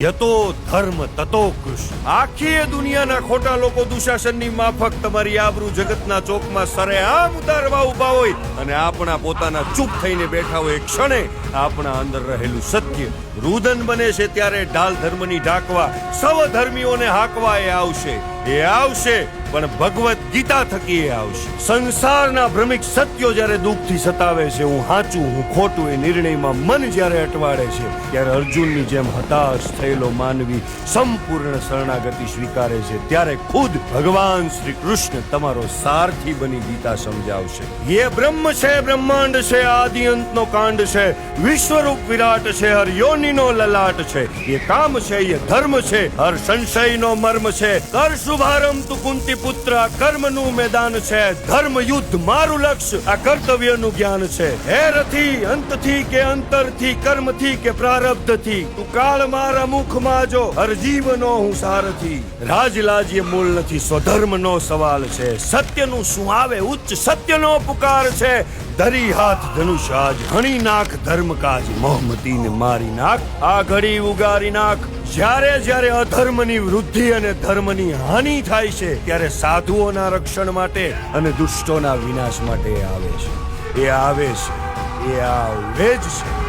યતો ધર્મ તતો કૃષ્ણ. આખી દુનિયાના ખોટા લોકો દુશાસનની માફક તમારી આબરૂ જગતના ચોકમાં સરેઆમ ઉતારવા ઊભા હોય અને આપણા પોતાના ચૂપ થઈને બેઠા હોય ક્ષણે આપણા અંદર રહેલું સત્ય રુદન બને છે ત્યારે ઢાલ ધર્મની ઢાકવા સવ ધર્મીઓને હાકવા એ આવશે. એ આવશે, પણ ભગવત ગીતા થકી એ આવશે. સંસારના ભ્રમિક સત્યો જ્યારે દુઃખથી સતાવે છે, હું હાચું, હું ખોટું, એ નિર્ણયમાં મન જ્યારે અટવાડે છે, ત્યારે અર્જુનની જેમ હતાશ થયેલો માનવી સંપૂર્ણ શરણાગતિ સ્વીકારે છે, ત્યારે ખુદ ભગવાન શ્રી કૃષ્ણ તમારો સારથી બની ગીતા સમજાવશે. એ બ્રહ્મ છે, બ્રહ્માંડ છે, આદિ અંતનો કાંડ છે, વિશ્વરૂપ વિરાટ છે હર યોનિનો લલાટ છે, એ કામ છે, એ ધર્મ છે, હર સંશયનો મર્મ છે કર શુભારંભ તું કુંતી પુત્ર કર્મનું મેદાન છે ધર્મ યુદ્ધ મારું લક્ષ્ય આ કર્તવ્યનું જ્ઞાન છે હે રથી અંતથી કે અંતરથી કર્મથી કે પ્રારબ્ધથી તું કાળ મારા મુખમાં જો હર જીવનો હું સારથી રાજલાજ્ય મૂળ નથી સ્વધર્મનો સવાલ છે સત્યનું શું આવે ઉચ્ચ સત્યનો પુકાર છે ધરી હાથ ધનુષાજ, હણી નાખ ધર્મકાજ મોહમતીને મારી નાખ, આ ઘડી ઉગારી નાખ. જ્યારે જ્યારે અધર્મની વૃદ્ધિ અને ધર્મની હાનિ થાય છે, ત્યારે સાધુઓના રક્ષણ માટે અને દુષ્ટોના વિનાશ માટે આવે છે. એ આવે છે. એ આવે જ છે.